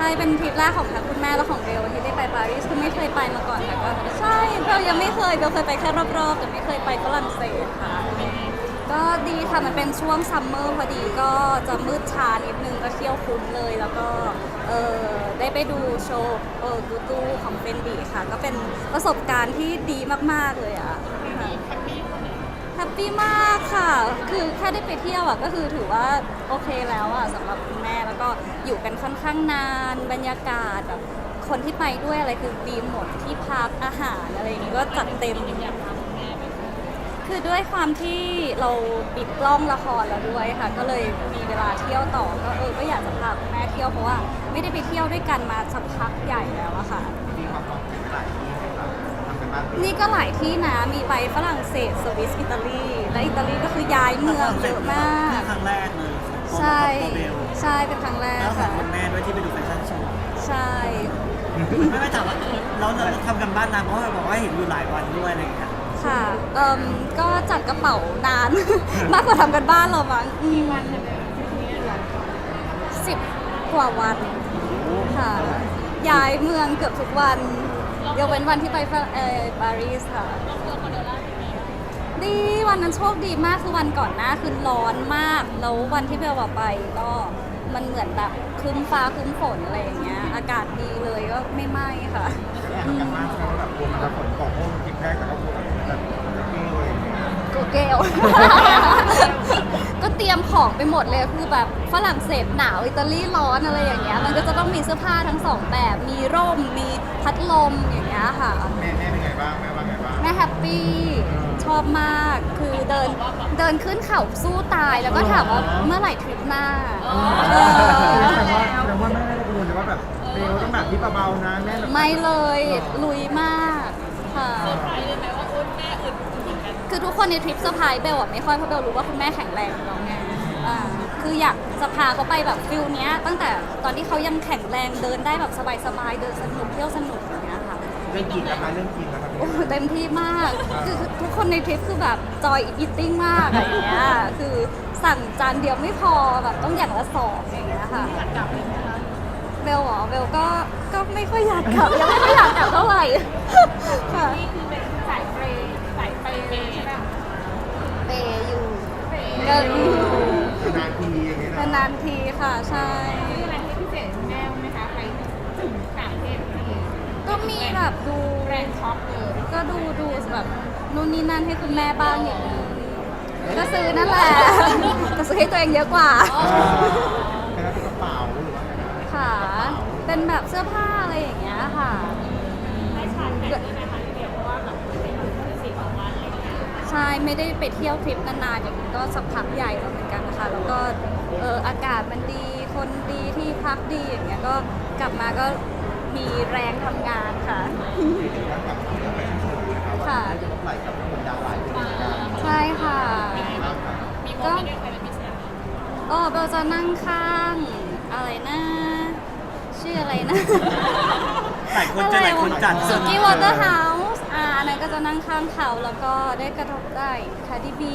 ช่เป็นทริปแรกของทั้งคุณแม่และของเบลที่ได้ไปปารีสคือไม่เคยไปมาก่อนค่ะก็ใช่เบลยังไม่เคยเบลเคยไปแค่รอบๆแต่ไม่เคยไปฝรั่งเศสค่ะ ก็ดีค่ะมันเป็นช่วงซัมเมอร์พอดีก็จะมืดช้านิดนึงก็เที่ยวคุ้มเลย แล้วก็เออได้ไปดูโชว์เออกูตูของเฟนดีค่ะ ก็เป็นประสบการณ์ที่ดีมากๆเลยอะ ค่ะ ฮปปี้มากค่ะ คือแค่ได้ไปเที่ยวอะก็คือถือว่าโอเคแล้วอะสำหรับคุณแม่แล้วก็อยู่กันค่อนข้างนาน บรรยากาศแบบคนที่ไปด้วยอะไรคือดีหมดที่พักอาหารอะไรอย่างงี้ก็จัดเต็ม คือด้วยความที่เราปิดกล้องละครแล้วด้วยค่ะ ก็เลยมีเวลาเที่ยวต่อก็เออก็อยากจะพาคุณแม่เที่ยวเพราะว่าไม่ได้ไปเที่ยวด้วยกันมาสักพักใหญ่แล้วอะค่ะ บ้านนี่ก็หลายที่นะ มีไปฝรั่งเศสสวิสอิตาลี และอิตาลีก็คือย้ายเมืองเยอะมาก ครั้งแรกเลยของใช่ของโมเบลใช่เป็นครั้งแรกแล้วขอค่ะงคุณแม่ด้วยที่ไปดูแฟชั่นโชว์ใช่ ไม่ไม่ถามว่าเออแล้วเราทำกันบ้านนานเพราะว่าบอกว่าเห็นอยู่หลายวันด้วยอะไรอย่างเงี้ยค่ะเอ่มก็จัดกระเป๋านาน มากกว่าทำกันบ้านเรามั้งกี่วันสิบกว่าวันค่ะ ย้ายเมืองเกือบทุกวัน ยกเว้นวันที่ไปฝรั่งเอ่อปารีสค่ะ ดีวันนั้นโชคดีมากคือวันก่อนหน้าคือร้อนมาก แล้ววันที่เบลว่าไปก็มันเหมือนแบบครึ้มฟ้าครึ้มฝนอะไรอย่างเงี้ย อากาศดีเลยก็ไม่ไหม้ค่ะทำกันบ้านใช่ไหมแบบกลัวมันจะฝนตกเพราะมันกินแรกแต่ก็กลัวแบบจะกิ้งเลยกูเกล ก็เตรียมของไปหมดเลยคือแบบฝรั่งเศสหนาวอิตาลีร้อนอะไรอย่างเงี้ยมันก็จะต้องมีเสื้อผ้าทั้งสองแบบ มีร่มมีพัดลมอย่างเงี้ยค่ะ แม่แม่เป็นไงบ้างแม่ว่าไงบ้าง แม่แฮปปี้ชอบมากคือเดินเดินขึ้นเขาสู้ตายแล้วก็ถามว่าเมื่อไหร่ทริปหน้าเอแสอดงว่าแสดงว่าแม่ไม่ได้กังวลเลยว่าแบบเบลต้องแบบที่เบาๆนะแม่แบบ ไม่เลยลุยมากค่ะ คือทุกคนในทริปเซอร์ไพรส์เบลอะไม่ค่อยเพราะเบลรู้ว่าคุณแม่แข็งแรงแล้วไงอ่าคืออยากจะพาเขาไปแบบฟิลเนี้ย ตั้งแต่ตอนที่เขายังแข็งแรงเดินได้แบบสบายๆเดินสนุกเที่ยวสนุกอย่างเงี้ยค่ะ เรื่องกินนะคะเรื่องกินนะคะโอ้โหเต็มที่มากคือทุกคนในทริปคือแบบจอยอิทติ้งมากอะไรอย่างเงี้ยคือสั่งจานเดียวไม่พอแบบต้องอย่างละสองอย่างเงี้ยค่ะเบลเหรอเบลก็ก็ไม่ค่อยอยากกลับยังไม่ค่อยอยากกลับเท่าไหร่ค่ะ นี่คือ เปอยู่ก็นานทีอย่างเงี้ยนะนานๆทีค่ะใช่ มีอะไรที่พิเศษคุณแม่ไหมคะไปถึงต่างประเทศทีก็มีแบบดูแรนด์ช็อปเลยก็ดูดูแบบนู่นนี่นั่นให้คุณแม่บ้างอย่างนี้ก็ซื้อนั่นแหละแต่ซื้อให้ตัวเองเยอะกว่าเป็นกระเป๋าหรือว่าไงนะค่ะเป็นแบบเสื้อผ้าอะไรอย่างเงี้ยค่ะได้ชาร์จแบตนี้ไหมคะเดี๋ยวเพราะว่าแบบเป็นสี่สองวันเลย ใช่ไม่ได้ไปเที่ยวทริปนานๆอย่างนี้ก็สักพักใหญ่แล้วเหมือนกันนะคะแล้วก็เอออากาศมันดีคนดีที่พักดีอย่างเงี้ยก็กลับมาก็มีแรงทำงานค่ะแล้วกับเรื่องไปเฉยๆนะครับว่าค่ะ จะลดไหลกับคนดาวไหลเป็นยังไงบ้างใช่ค่ะครับมีโมเมนต์ด้วยใครเป็นพิเศษก็เบลจะนั่งข้าง อะไรนะ ชื่ออะไรนะหลายคนจะหลายคนจัด สุกี้วอเตอร์เฮาส์อ่าอันนั้นก็จะนั่งข้างเขาแล้วก็ได้กระ ทบได้คาร์ดิบี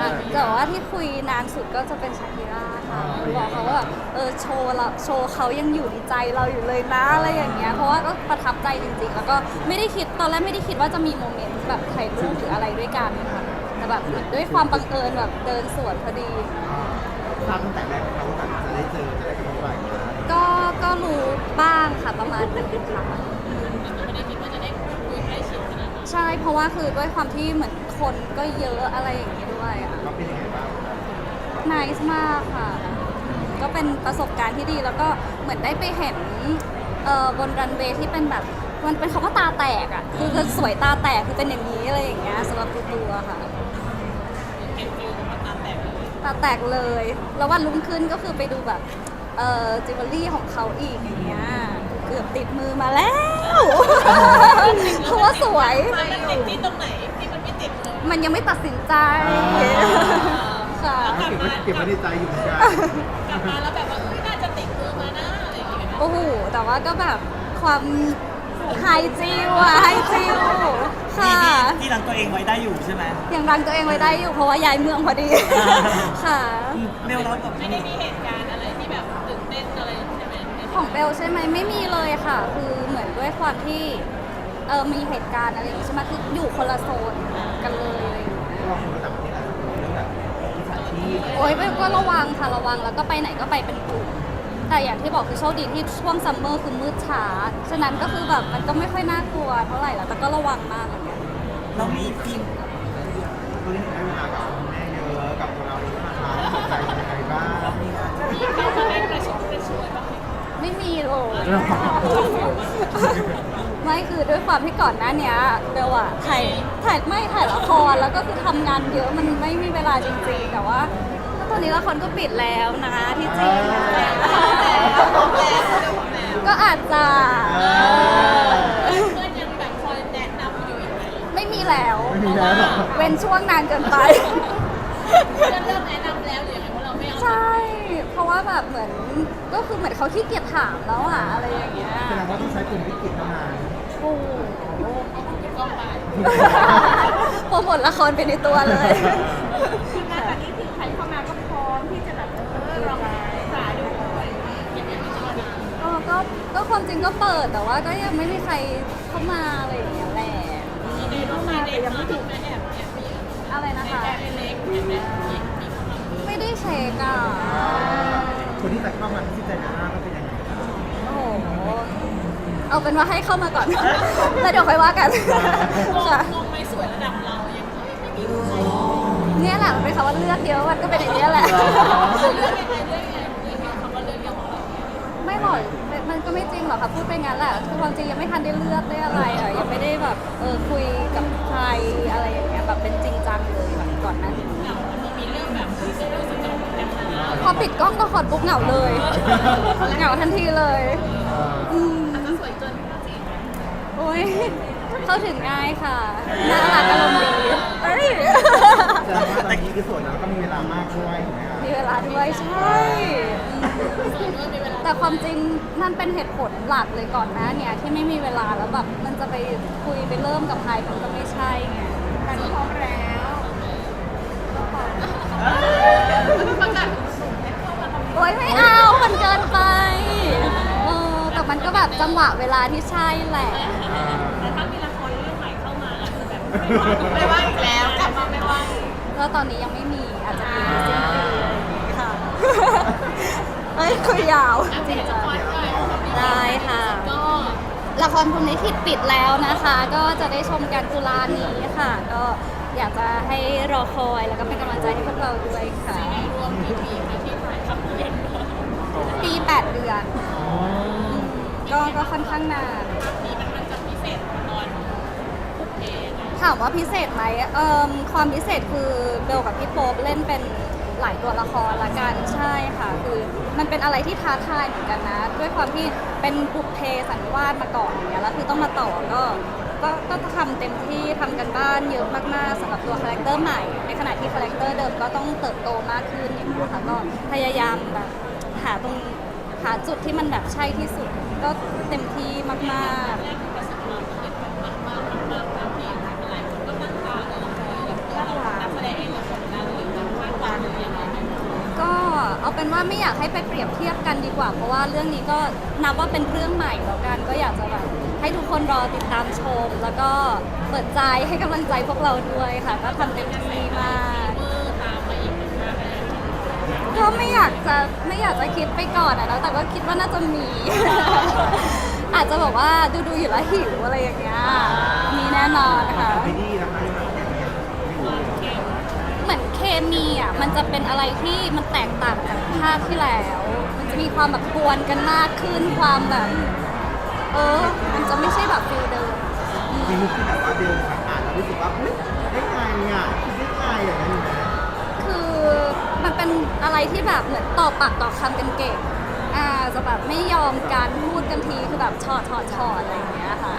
อะแต่ว่าที่คุยนานสุดก็จะเป็นชาคิราค่ะบอกเขาว่าแบบเออโชว์เราโชว์เขายังอยู่ในใจเราอยู่เลยนะอะไรอย่างเงี้ยเพราะว่าก็ประทับใจจริงๆ แล้วก็ไม่ได้คิดตอนแรกไม่ได้คิดว่าจะมีโมเมนต์แบบถ่ายรูปหรืออะไรด้วยกันค่ะแต่แบบเหมือนด้วยความบังเอิญแบบเดินสวนพอดีทราบตั้งแต่แรกไหมครับว่าแบบจะได้เจอจะได้กระทบไหลนะก็ก็รู้บ้างค่ะประมาณนึงค่ะไม่ได้คิดว่าจะได้คุยใกล้ชิดขนาดนั้นใช่เพราะว่าคือด้วยความที่เหมือน คนก็เยอะอะไรอย่างนี้ด้วยอะเขาเป็นยังไงบ้างน i c e มากค่ะ ก็เป็นประสบการณ์ที่ดีแล้วก็เหมือนได้ไปเห็นเอ่อบนรันเวย์ที่เป็นแบบมันเป็นคำว่าตาแตกอะคือคือสวยตาแตกคือเป็นอย่างนี้อะไรอย่างเงี้ยสำหรับตัวตัวค่ะ เก็บฟิลมาตามแต่เลยตาแตกเลย แล้ววันรุ่งขึ้นก็คือไปดูแบบเอ่อจิวเวลรี่ของเขาอีกอย่างเงี้ยเกือบติดมือมาแล้ว เพราะว่าสวย มันติดที่ตรงไหนที่ มันไม่ติดเลยมันยังไม่ตัดสินใจค่ะ เก็บไว้เก็บไว้ในใจอยู่เหมือนกันกลับมาแล้วแบบว่าเอ้ยน่าจะติดมือมานะอะไรอย่างเงี้ยโอ้โห แต่ว่าก็แบบความไฮจิวอะไฮจิวที่ค่ะ ที่ที่รังตัวเองไว้ได้อยู่ใช่ไหมยังรังตัวเองไว้ได้อยู่เพราะว่าย้ายเมืองพอดี ค่ะเบลเราแบบไม่ได้มีเหตุการณ์อะไรที่แบบตื่นเต้นอะไรใช่ไหมของเบลใช่ไหมไม่มีเลยค่ะ คือเหมือนด้วยความที่เออมีเหตุการณ์อะไรอย่างงี้ใช่ไหมคืออยู่คนละโซน กันเลยอะไรอย่างเงี้ย เราคนต่างประเทศอาจจะมีเรื่องแบบมิจฉาชีพโอ้ยเบลก็ระวังค่ะระวังแล้วก็ไปไหนก็ไปเป็นกลุ่มแต่อย่างที่บอกคือโชคดีที่ช่วงซัมเมอร์คือมืดช้าฉะนั้นก็คือแบบมันก็ไม่ค่อยน่ากลัวเท่าไหร่แล้วแต่ก็ระวังมากเหมือนกันเรามีทีมตัวนี้ใช้เวลากับคุณแม่เยอะกับตัวเราเองนะคะใจยังไงบ้างมีเขามาได้ประชดประชวยบ้างไหมไม่มีเลย ไม่คือด้วยความที่ก่อนหน้าเนี้ยเบลอะถ่ายถ่ายไม่ถ่ายละครแล้วก็คือทำงานเยอะมันไม่มีเวลาจริงๆ แต่ว่าตอนนี้ละครก็ปิดแล้วนะที่จริงนะก็อาจจะเพื่อนยังแบบคอยแนะนำอยู่อีกไหมไม่มีแล้ว ไม่มีแล้วหรอเว้นช่วงนานเกินไป เพื่อนเริ่มแนะนำแล้วหรือยังไงว่าเราไม่เอา ใช่ เพราะว่าแบบเหมือน ก็คือเหมือนเขาขี้เกียจถามแล้วอะอะไรอย่างเงี้ยแสดงว่าต้องใช้กลุ่มวิกฤตเท่านั้นโอ้โหก็ไปโปรโมทละครไปในตัวเลยคือณตอนนี้คือใครเข้ามาก็พร้อมที่จะแบบเออลองศึกษาดูอย่างเงี้ยไม่ใช่ว่าดีก็ก็ก็ความจริงก็เปิดแต่ว่าก็ยังไม่มีใครเข้ามาอะไรอย่างเงี้ยแหละในรูปมาแต่ยังไม่ถูกแม่แอบแอบมีอะไรนะคะแอบเล็กๆเห็นไหมมีมีเข้ามาไม่ได้เช็คอะ คนที่จะเข้ามาที่ใจหน้าก็เป็นยังไงครับโอ้โหเอาเป็นว่าให้เข้ามาก่อน แล้วเดี๋ยวค่อยว่ากันงงค่ะงงไหมสวยระดับเรายังไม่มีใครเนี่ยแหละมันเป็นคำว่าเลือกเยอะมันก็เป็นอย่างนี้ยแหละเลือกยังไงเลือกยังไงมีคำว่าเลือกอย่างของเราไม่หรอกมันก็ไม่จริงหรอกค่ะพูดไปงั้นแหละคือความจริงยังไม่ทันได้เลือกได้อะไรอะยังไม่ได้แบบเออคุยกับใครอะไรอย่างเงี้ยแบบเป็นจริงจังเลยแบบก่อนหน้านี้เหงามันมีเรื่องแบบที่จะรู้สึกจะกันนะ พอปิดกล้องก็ขอดปุ๊บเหงาเลย เหงาทันทีเลยอืมอาจจะสวยเกินพี่จีโอ้ยเข้าถึงง่ายค่ะ น่ารักอารมณ์ดีเอ้ยแสดงว่าตอนนี้คือส่วนแล้วก็มีเวลามากด้วยถูกไหมครับมีเวลาด้วยใช่แต่ความจริงนั่นเป็นเหตุผลหลักเลยก่อนหน้าเนี่ยที่ไม่มีเวลาแล้วแบบมันจะไปคุยไปเริ่มกับใครมันก็ไม่ใช่ไงแต่ก็พร้อมแล้วประกาศ โอ๊ยไม่เอามันเกินไปเออแต่มันก็แบบจังหวะเวลาที่ใช่แหละ แต่ถ้ามีละครเรื่องใหม่เข้ามาอาจจะแบบไม่ว่างอีกแล้วกลับมาไม่ว่างก็ตอนนี้ยังไม่มีอาจจะมีในสิ้นปีค่ะเอ้ยคุยยาวอาจจะเห็นละครด้วยได้ค่ะ ก็ละครพรหมลิขิตปิดแล้วนะคะ ก็จะได้ชมกันตุลานี้ค่ะ ก็อยากจะให้รอคอยแล้วก็เป็นกำลังใจให้พวกเราด้วยค่ะ รวมกี่ปีคะที่ถ่ายทำเรื่อง ปี 8 เดือนมก็ก็ค่อนข้างนานนี้มันมันจะพิเศษตอนโอเคนะถามว่าพิเศษไหมเอ่มความพิเศษคือเบลกับพี่โป๊ปเล่นเป็นหลายตัวละครละกันใช่ค่ะคือมันเป็นอะไรที่ท้าทายเหมือนกันนะ ด้วยความที่เป็นบุพเพสันนิวาสมาก่อนอย่างเงี้ยแล้วคือต้องมาต่อก็ก็ก็ทำเต็มที่ทำกันบ้านเยอะมากๆสำหรับตัวคาแรคเตอร์ใหม่ ในขณะที่คาแรคเตอร์เดิมก็ต้องเติบโตมากขึ้นอย่างเงี้ยค่ะก็พยายามแบบหาตรง หาจุดที่มันแบบใช่ที่สุด ก็เต็มที่มากๆแรกประสบความากก็เอาเราคาดหวังหรือยังไงก็เอาเป็นว่าไม่อยากให้ไปเปรียบเทียบกันดีกว่า เพราะว่าเรื่องนี้ก็นับว่าเป็นเรื่องใหม่แล้วกัน ก็อยากจะแบบให้ทุกคนรอติดตามชม แล้วก็เปิดใจให้กำลังใจพวกเราด้วยค่ะ ก็ทำเต็มที่มาก ก็ไม่อยากจะไม่อยากจะคิดไปก่อนอะนะแต่ก็คิดว่าน่าจะมี อาจจะบอกว่าดูดูๆอยู่แล้วหิวอะไรอย่างเงี้ยมีแน่นอนค่ะพี่ดีนะคะเหมือนเคมีอะมันจะเป็นอะไรที่มันแตกต่างจากภาคที่แล้ว มันจะมีความแบบกวนกันมากขึ้นความแบบ เออ มันจะไม่ใช่แบบฟิลเดิม มีมุกที่แบบว่าเดินผ่านแล้วรู้สึกว่าเฮ้ยได้ไงอะคิดได้ไงอย่างนั้นอยู่นะ คือมัน เป็นอะไรที่แบบเหมือนต่อปากต่อคำกันเก่งอ่าจะแบบไม่ยอมการพูดกันทีคือแบบชอดชอดชอดอะไรอย่างเงี้ยค่ะ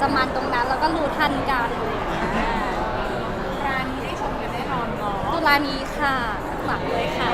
จะมันตรงนั้นแล้วก็รู้ทันกันอะไรอย่างเงี้ยร้านนี้ได้ชมกันแน่นอนเนาะตุลานี้ค่ะฝากเลยค่ะ